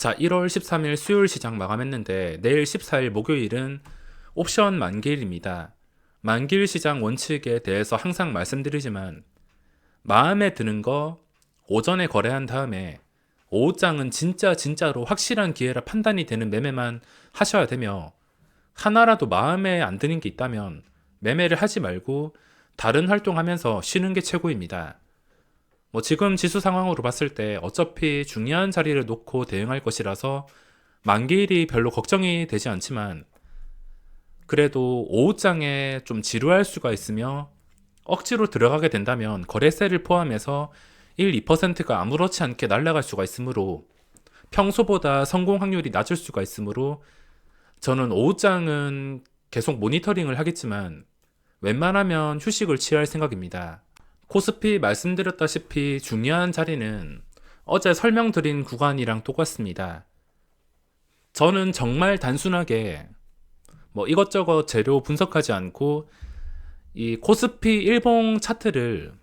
자, 1월 13일 수요일 시장 마감했는데 내일 14일 목요일은 옵션 만기일입니다. 만기일 시장 원칙에 대해서 항상 말씀드리지만 마음에 드는 거 오전에 거래한 다음에 오후장은 진짜 진짜로 확실한 기회라 판단이 되는 매매만 하셔야 되며 하나라도 마음에 안 드는 게 있다면 매매를 하지 말고 다른 활동하면서 쉬는 게 최고입니다. 뭐 지금 지수 상황으로 봤을 때 어차피 중요한 자리를 놓고 대응할 것이라서 만기일이 별로 걱정이 되지 않지만 그래도 오후장에 좀 지루할 수가 있으며 억지로 들어가게 된다면 거래세를 포함해서 1, 2%가 아무렇지 않게 날아갈 수가 있으므로 평소보다 성공 확률이 낮을 수가 있으므로 저는 오후장은 계속 모니터링을 하겠지만 웬만하면 휴식을 취할 생각입니다. 코스피 말씀드렸다시피 중요한 자리는 어제 설명드린 구간이랑 똑같습니다. 저는 정말 단순하게 뭐 이것저것 재료 분석하지 않고 이 코스피 일봉 차트를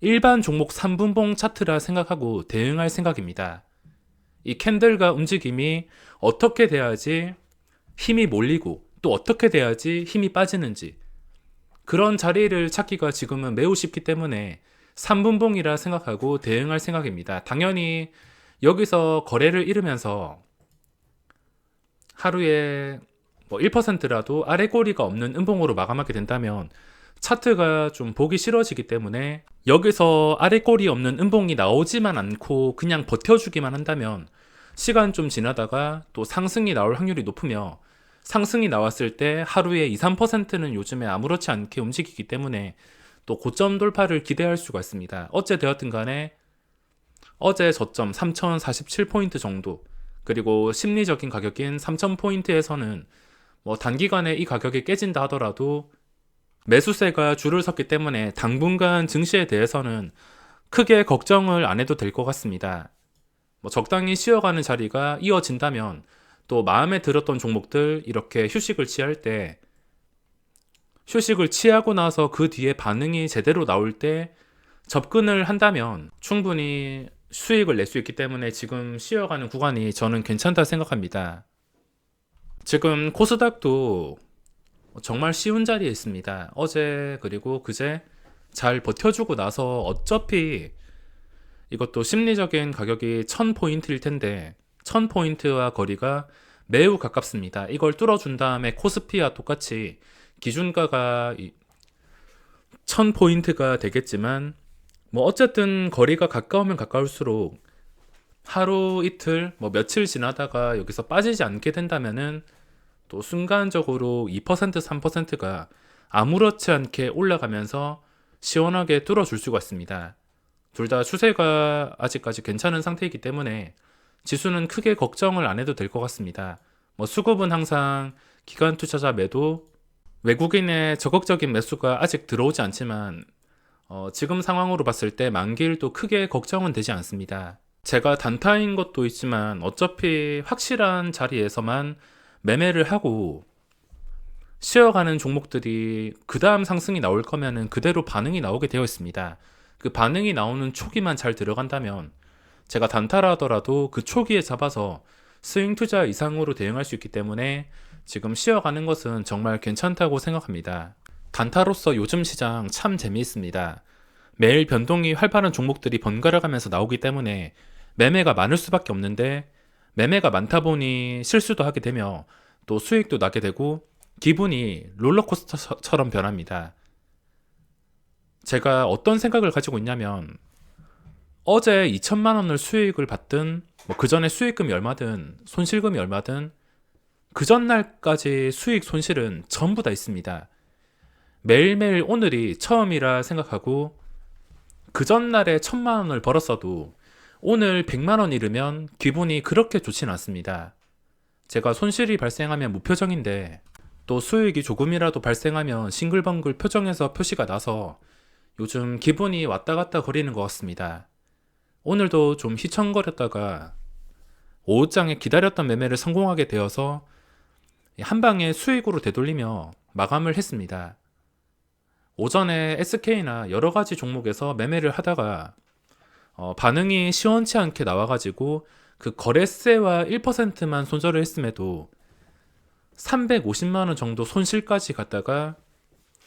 일반 종목 3분봉 차트라 생각하고 대응할 생각입니다. 이 캔들과 움직임이 어떻게 돼야지 힘이 몰리고 또 어떻게 돼야지 힘이 빠지는지 그런 자리를 찾기가 지금은 매우 쉽기 때문에 3분봉이라 생각하고 대응할 생각입니다. 당연히 여기서 거래를 잃으면서 하루에 뭐 1%라도 아래 꼬리가 없는 음봉으로 마감하게 된다면 차트가 좀 보기 싫어지기 때문에 여기서 아래 꼬리 없는 음봉이 나오지만 않고 그냥 버텨주기만 한다면 시간 좀 지나다가 또 상승이 나올 확률이 높으며 상승이 나왔을 때 하루에 2, 3%는 요즘에 아무렇지 않게 움직이기 때문에 또 고점 돌파를 기대할 수가 있습니다. 어째 되었든 간에 어제 저점 3047포인트 정도 그리고 심리적인 가격인 3000포인트에서는 뭐 단기간에 이 가격이 깨진다 하더라도 매수세가 줄을 섰기 때문에 당분간 증시에 대해서는 크게 걱정을 안 해도 될 것 같습니다. 뭐 적당히 쉬어가는 자리가 이어진다면 또 마음에 들었던 종목들 이렇게 휴식을 취할 때 휴식을 취하고 나서 그 뒤에 반응이 제대로 나올 때 접근을 한다면 충분히 수익을 낼 수 있기 때문에 지금 쉬어가는 구간이 저는 괜찮다 생각합니다. 지금 코스닥도 정말 쉬운 자리에 있습니다. 어제 그리고 그제 잘 버텨주고 나서 어차피 이것도 심리적인 가격이 1000포인트일 텐데 1000포인트와 거리가 매우 가깝습니다. 이걸 뚫어준 다음에 코스피와 똑같이 기준가가 1000포인트가 되겠지만 뭐 어쨌든 거리가 가까우면 가까울수록 하루 이틀 뭐 며칠 지나다가 여기서 빠지지 않게 된다면은 또 순간적으로 2% 3%가 아무렇지 않게 올라가면서 시원하게 뚫어줄 수가 있습니다. 둘 다 추세가 아직까지 괜찮은 상태이기 때문에 지수는 크게 걱정을 안 해도 될 것 같습니다. 뭐 수급은 항상 기관 투자자 매도, 외국인의 적극적인 매수가 아직 들어오지 않지만 어, 지금 상황으로 봤을 때 만기일도 크게 걱정은 되지 않습니다. 제가 단타인 것도 있지만 어차피 확실한 자리에서만 매매를 하고 쉬어가는 종목들이 그 다음 상승이 나올 거면은 그대로 반응이 나오게 되어 있습니다. 그 반응이 나오는 초기만 잘 들어간다면 제가 단타라 하더라도 그 초기에 잡아서 스윙 투자 이상으로 대응할 수 있기 때문에 지금 쉬어가는 것은 정말 괜찮다고 생각합니다. 단타로서 요즘 시장 참 재미있습니다. 매일 변동이 활발한 종목들이 번갈아 가면서 나오기 때문에 매매가 많을 수밖에 없는데 매매가 많다 보니 실수도 하게 되며 또 수익도 나게 되고 기분이 롤러코스터처럼 변합니다. 제가 어떤 생각을 가지고 있냐면 어제 2천만 원을 수익을 받든 뭐 그 전에 수익금이 얼마든 손실금이 얼마든 그 전날까지 수익 손실은 전부 다 있습니다. 매일매일 오늘이 처음이라 생각하고 그 전날에 천만 원을 벌었어도 오늘 100만 원 잃으면 기분이 그렇게 좋진 않습니다. 제가 손실이 발생하면 무표정인데 또 수익이 조금이라도 발생하면 싱글벙글 표정에서 표시가 나서 요즘 기분이 왔다 갔다 거리는 것 같습니다. 오늘도 좀 휘청거렸다가 오후장에 기다렸던 매매를 성공하게 되어서 한 방에 수익으로 되돌리며 마감을 했습니다. 오전에 SK나 여러 가지 종목에서 매매를 하다가 어, 반응이 시원치 않게 나와가지고 그 거래세와 1%만 손절을 했음에도 350만 원 정도 손실까지 갔다가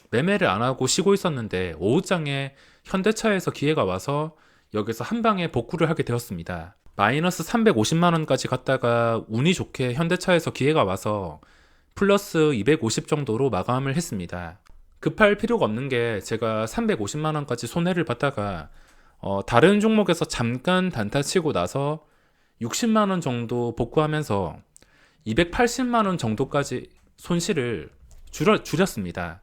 매매를 안 하고 쉬고 있었는데 오후장에 현대차에서 기회가 와서 여기서 한 방에 복구를 하게 되었습니다. 마이너스 350만 원까지 갔다가 운이 좋게 현대차에서 기회가 와서 플러스 250 정도로 마감을 했습니다. 급할 필요가 없는 게 제가 350만 원까지 손해를 봤다가 어, 다른 종목에서 잠깐 단타 치고 나서 60만 원 정도 복구하면서 280만 원 정도까지 손실을 줄여, 줄였습니다.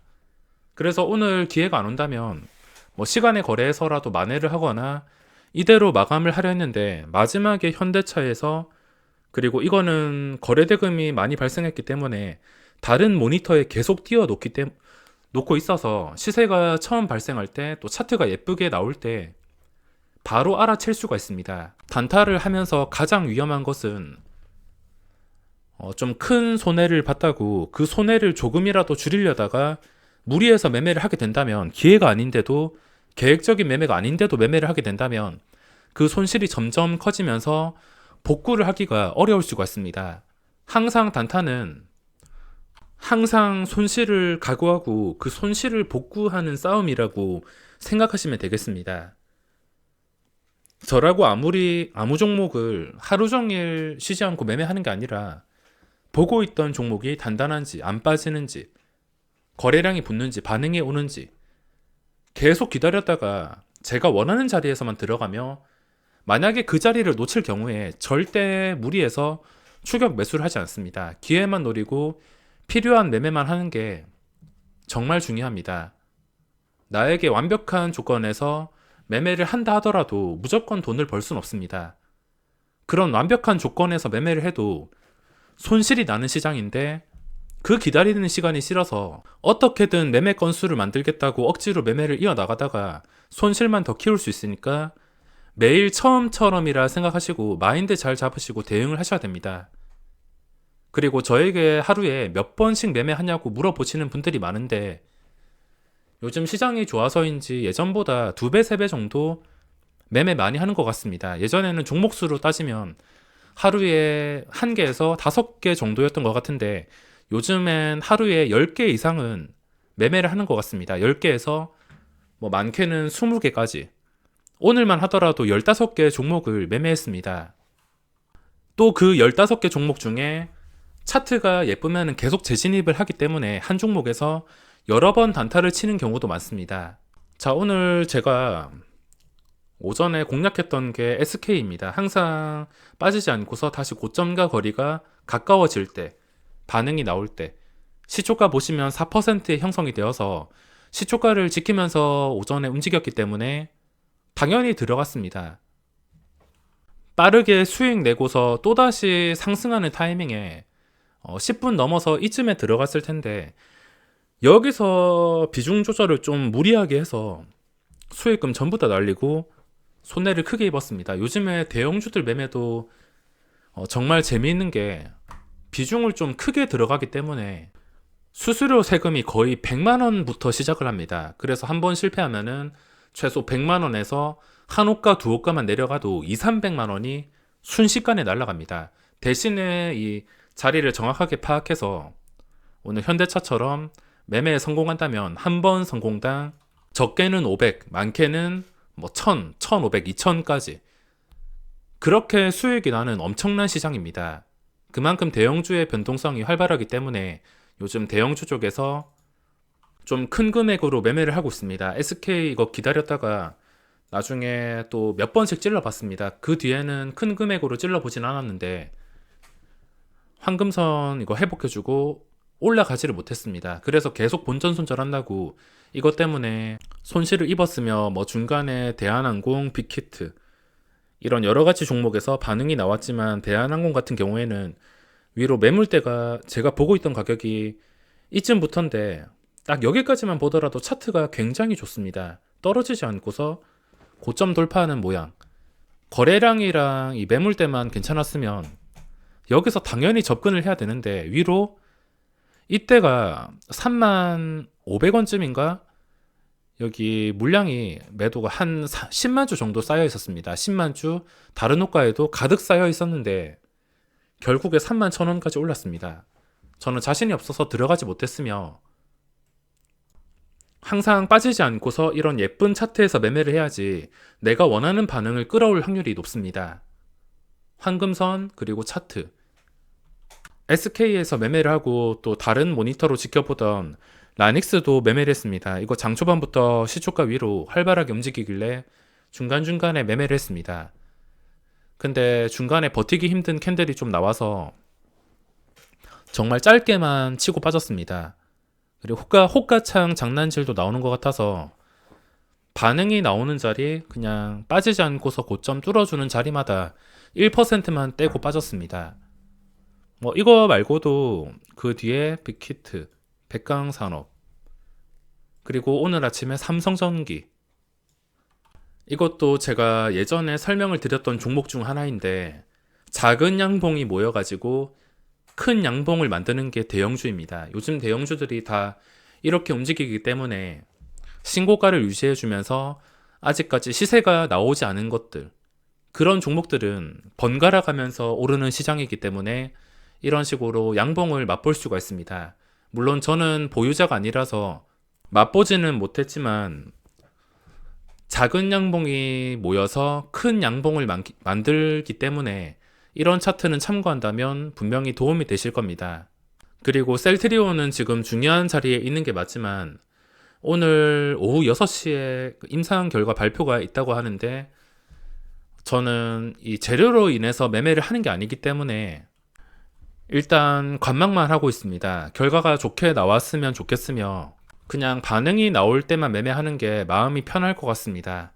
그래서 오늘 기회가 안 온다면 뭐 시간의 거래에서라도 만회를 하거나 이대로 마감을 하려 했는데 마지막에 현대차에서 그리고 이거는 거래대금이 많이 발생했기 때문에 다른 모니터에 계속 띄워 놓기 때 놓고 있어서 시세가 처음 발생할 때 또 차트가 예쁘게 나올 때 바로 알아챌 수가 있습니다. 단타를 하면서 가장 위험한 것은 어, 좀 큰 손해를 봤다고 그 손해를 조금이라도 줄이려다가 무리해서 매매를 하게 된다면 기회가 아닌데도 계획적인 매매가 아닌데도 매매를 하게 된다면 그 손실이 점점 커지면서 복구를 하기가 어려울 수가 있습니다. 항상 단타는 항상 손실을 각오하고 그 손실을 복구하는 싸움이라고 생각하시면 되겠습니다. 저라고 아무리 아무 종목을 하루 종일 쉬지 않고 매매하는 게 아니라 보고 있던 종목이 단단한지 안 빠지는지 거래량이 붙는지 반응이 오는지 계속 기다렸다가 제가 원하는 자리에서만 들어가며 만약에 그 자리를 놓칠 경우에 절대 무리해서 추격 매수를 하지 않습니다. 기회만 노리고 필요한 매매만 하는 게 정말 중요합니다. 나에게 완벽한 조건에서 매매를 한다 하더라도 무조건 돈을 벌 수는 없습니다. 그런 완벽한 조건에서 매매를 해도 손실이 나는 시장인데 그 기다리는 시간이 싫어서 어떻게든 매매 건수를 만들겠다고 억지로 매매를 이어나가다가 손실만 더 키울 수 있으니까 매일 처음처럼이라 생각하시고 마인드 잘 잡으시고 대응을 하셔야 됩니다. 그리고 저에게 하루에 몇 번씩 매매하냐고 물어보시는 분들이 많은데 요즘 시장이 좋아서인지 예전보다 두 배, 세 배 정도 매매 많이 하는 것 같습니다. 예전에는 종목수로 따지면 하루에 한 개에서 다섯 개 정도였던 것 같은데 요즘엔 하루에 10개 이상은 매매를 하는 것 같습니다. 10개에서 뭐 많게는 20개까지. 오늘만 하더라도 15개 종목을 매매했습니다. 또 그 15개 종목 중에 차트가 예쁘면 계속 재진입을 하기 때문에 한 종목에서 여러 번 단타를 치는 경우도 많습니다. 자, 오늘 제가 오전에 공략했던 게 SK입니다. 항상 빠지지 않고서 다시 고점과 거리가 가까워질 때, 반응이 나올 때, 시초가 보시면 4%의 형성이 되어서 시초가를 지키면서 오전에 움직였기 때문에 당연히 들어갔습니다. 빠르게 수익 내고서 또다시 상승하는 타이밍에 10분 넘어서 이쯤에 들어갔을 텐데 여기서 비중 조절을 좀 무리하게 해서 수익금 전부 다 날리고 손해를 크게 입었습니다. 요즘에 대형주들 매매도 어, 정말 재미있는 게 비중을 좀 크게 들어가기 때문에 수수료 세금이 거의 100만 원부터 시작을 합니다. 그래서 한 번 실패하면은 최소 100만 원에서 한 호가 두 호가만 내려가도 2, 300만 원이 순식간에 날아갑니다. 대신에 이 자리를 정확하게 파악해서 오늘 현대차처럼 매매에 성공한다면 한 번 성공당 적게는 500, 많게는 뭐 1000, 1500, 2000까지 그렇게 수익이 나는 엄청난 시장입니다. 그만큼 대형주의 변동성이 활발하기 때문에 요즘 대형주 쪽에서 좀 큰 금액으로 매매를 하고 있습니다. SK 이거 기다렸다가 나중에 또 몇 번씩 찔러봤습니다. 그 뒤에는 큰 금액으로 찔러보진 않았는데 황금선 이거 회복해주고 올라가지를 못했습니다. 그래서 계속 본전 손절한다고 이것 때문에 손실을 입었으며 뭐 중간에 대한항공, 빅히트 이런 여러 가지 종목에서 반응이 나왔지만 대한항공 같은 경우에는 위로 매물대가 제가 보고 있던 가격이 이쯤부터인데 딱 여기까지만 보더라도 차트가 굉장히 좋습니다. 떨어지지 않고서 고점 돌파하는 모양. 거래량이랑 이 매물대만 괜찮았으면 여기서 당연히 접근을 해야 되는데 위로 이때가 3만 500원쯤인가? 여기 물량이 매도가 한 10만 주 정도 쌓여 있었습니다. 10만 주 다른 호가에도 가득 쌓여 있었는데 결국에 3만 천 원까지 올랐습니다. 저는 자신이 없어서 들어가지 못했으며 항상 빠지지 않고서 이런 예쁜 차트에서 매매를 해야지 내가 원하는 반응을 끌어올 확률이 높습니다. 황금선 그리고 차트 SK에서 매매를 하고 또 다른 모니터로 지켜보던 라닉스도 매매를 했습니다. 이거 장 초반부터 시초가 위로 활발하게 움직이길래 중간중간에 매매를 했습니다. 근데 중간에 버티기 힘든 캔들이 좀 나와서 정말 짧게만 치고 빠졌습니다. 그리고 호가, 호가창 장난질도 나오는 것 같아서 반응이 나오는 자리 그냥 빠지지 않고서 고점 뚫어주는 자리마다 1%만 떼고 빠졌습니다. 뭐 이거 말고도 그 뒤에 빅히트, 백강산업 그리고 오늘 아침에 삼성전기 이것도 제가 예전에 설명을 드렸던 종목 중 하나인데 작은 양봉이 모여가지고 큰 양봉을 만드는 게 대형주입니다. 요즘 대형주들이 다 이렇게 움직이기 때문에 신고가를 유지해주면서 아직까지 시세가 나오지 않은 것들 그런 종목들은 번갈아 가면서 오르는 시장이기 때문에 이런 식으로 양봉을 맛볼 수가 있습니다. 물론 저는 보유자가 아니라서 맛보지는 못했지만 작은 양봉이 모여서 큰 양봉을 만, 만들기 때문에 이런 차트는 참고한다면 분명히 도움이 되실 겁니다. 그리고 셀트리온은 지금 중요한 자리에 있는 게 맞지만 오늘 오후 6시에 임상 결과 발표가 있다고 하는데 저는 이 재료로 인해서 매매를 하는 게 아니기 때문에 일단 관망만 하고 있습니다. 결과가 좋게 나왔으면 좋겠으며 그냥 반응이 나올 때만 매매하는 게 마음이 편할 것 같습니다.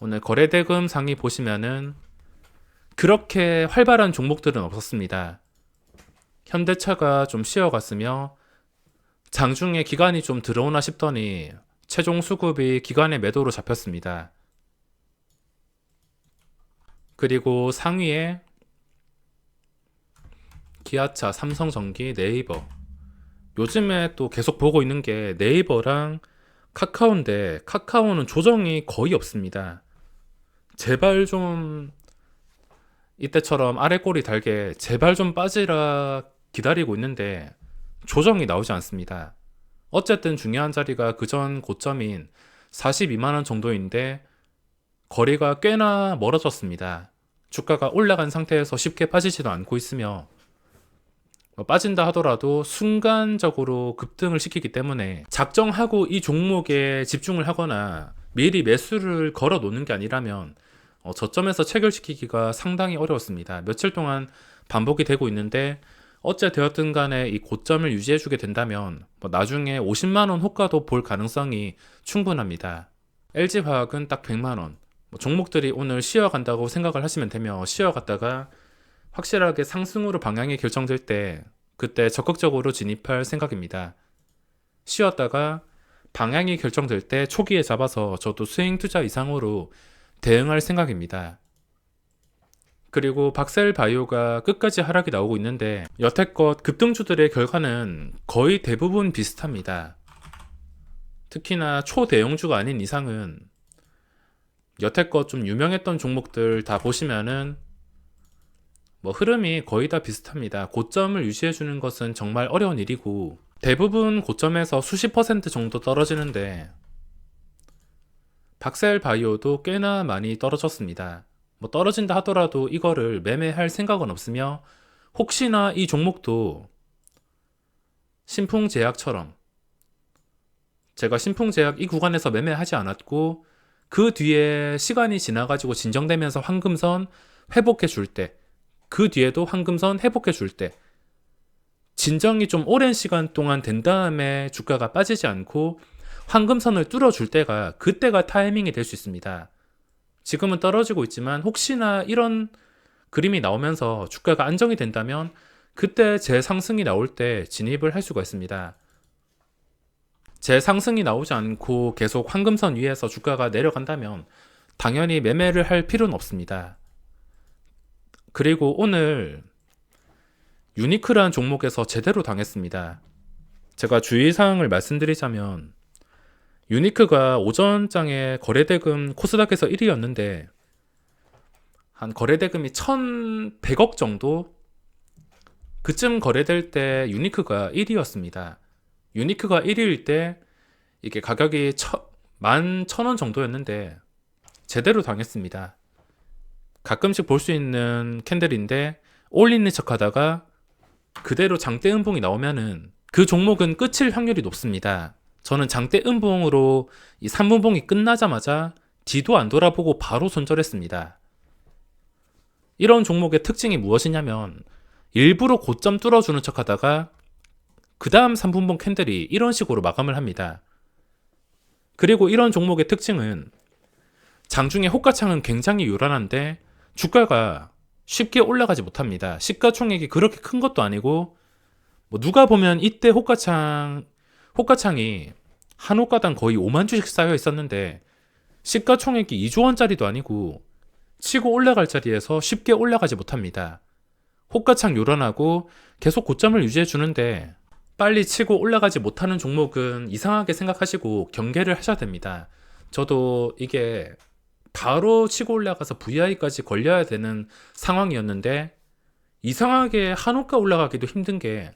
오늘 거래대금 상위 보시면은 그렇게 활발한 종목들은 없었습니다. 현대차가 좀 쉬어갔으며 장중에 기간이 좀 들어오나 싶더니 최종 수급이 기간의 매도로 잡혔습니다. 그리고 상위에 기아차, 삼성전기, 네이버. 요즘에 또 계속 보고 있는 게 네이버랑 카카오인데 카카오는 조정이 거의 없습니다. 제발 좀 이때처럼 아래 꼬리 달게 제발 좀 빠지라 기다리고 있는데 조정이 나오지 않습니다. 어쨌든 중요한 자리가 그전 고점인 42만원 정도인데 거리가 꽤나 멀어졌습니다. 주가가 올라간 상태에서 쉽게 빠지지도 않고 있으며 뭐 빠진다 하더라도 순간적으로 급등을 시키기 때문에 작정하고 이 종목에 집중을 하거나 미리 매수를 걸어 놓는 게 아니라면 어, 저점에서 체결시키기가 상당히 어려웠습니다. 며칠 동안 반복이 되고 있는데 어째 되었든 간에 이 고점을 유지해 주게 된다면 뭐 나중에 50만 원 호가도 볼 가능성이 충분합니다. LG화학은 딱 100만 원. 뭐 종목들이 오늘 쉬어간다고 생각을 하시면 되며 쉬어갔다가 확실하게 상승으로 방향이 결정될 때 그때 적극적으로 진입할 생각입니다. 쉬었다가 방향이 결정될 때 초기에 잡아서 저도 수익 투자 이상으로 대응할 생각입니다. 그리고 박셀 바이오가 끝까지 하락이 나오고 있는데 여태껏 급등주들의 결과는 거의 대부분 비슷합니다. 특히나 초대형주가 아닌 이상은 여태껏 좀 유명했던 종목들 다 보시면은 뭐 흐름이 거의 다 비슷합니다. 고점을 유지해 주는 것은 정말 어려운 일이고 대부분 고점에서 수십 퍼센트 정도 떨어지는데 박셀 바이오도 꽤나 많이 떨어졌습니다. 뭐 떨어진다 하더라도 이거를 매매할 생각은 없으며 혹시나 이 종목도 신풍제약처럼 제가 신풍제약 이 구간에서 매매하지 않았고 그 뒤에 시간이 지나가지고 진정되면서 황금선 회복해 줄 때 그 뒤에도 황금선 회복해 줄 때 진정이 좀 오랜 시간 동안 된 다음에 주가가 빠지지 않고 황금선을 뚫어줄 때가 그때가 타이밍이 될 수 있습니다. 지금은 떨어지고 있지만 혹시나 이런 그림이 나오면서 주가가 안정이 된다면 그때 재상승이 나올 때 진입을 할 수가 있습니다. 재상승이 나오지 않고 계속 황금선 위에서 주가가 내려간다면 당연히 매매를 할 필요는 없습니다. 그리고 오늘 유니크라는 종목에서 제대로 당했습니다. 제가 주의사항을 말씀드리자면 유니크가 오전장에 거래대금 코스닥에서 1위였는데 한 거래대금이 1,100억 정도 그쯤 거래될 때 유니크가 1위였습니다. 유니크가 1위일 때 이게 가격이 11,000원 정도였는데 제대로 당했습니다. 가끔씩 볼 수 있는 캔들인데 올리는 척 하다가 그대로 장대 음봉이 나오면은 그 종목은 끝일 확률이 높습니다. 저는 장대 음봉으로 이 3분봉이 끝나자마자 뒤도 안 돌아보고 바로 손절했습니다. 이런 종목의 특징이 무엇이냐면 일부러 고점 뚫어주는 척 하다가 그 다음 3분봉 캔들이 이런 식으로 마감을 합니다. 그리고 이런 종목의 특징은 장중에 호가창은 굉장히 요란한데 주가가 쉽게 올라가지 못합니다. 시가총액이 그렇게 큰 것도 아니고 뭐 누가 보면 이때 호가창 호가창이 한 호가당 거의 5만 주씩 쌓여 있었는데 시가총액이 2조 원짜리도 아니고 치고 올라갈 자리에서 쉽게 올라가지 못합니다. 호가창 요란하고 계속 고점을 유지해 주는데 빨리 치고 올라가지 못하는 종목은 이상하게 생각하시고 경계를 하셔야 됩니다. 저도 이게 바로 치고 올라가서 VI까지 걸려야 되는 상황이었는데 이상하게 한호가 올라가기도 힘든 게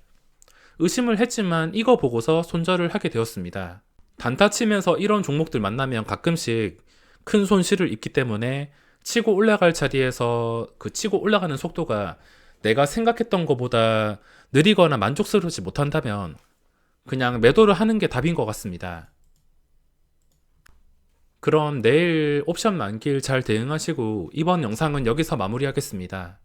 의심을 했지만 이거 보고서 손절을 하게 되었습니다. 단타 치면서 이런 종목들 만나면 가끔씩 큰 손실을 입기 때문에 치고 올라갈 자리에서 그 치고 올라가는 속도가 내가 생각했던 것보다 느리거나 만족스럽지 못한다면 그냥 매도를 하는 게 답인 것 같습니다. 그럼 내일 옵션 만길 잘 대응하시고 이번 영상은 여기서 마무리하겠습니다.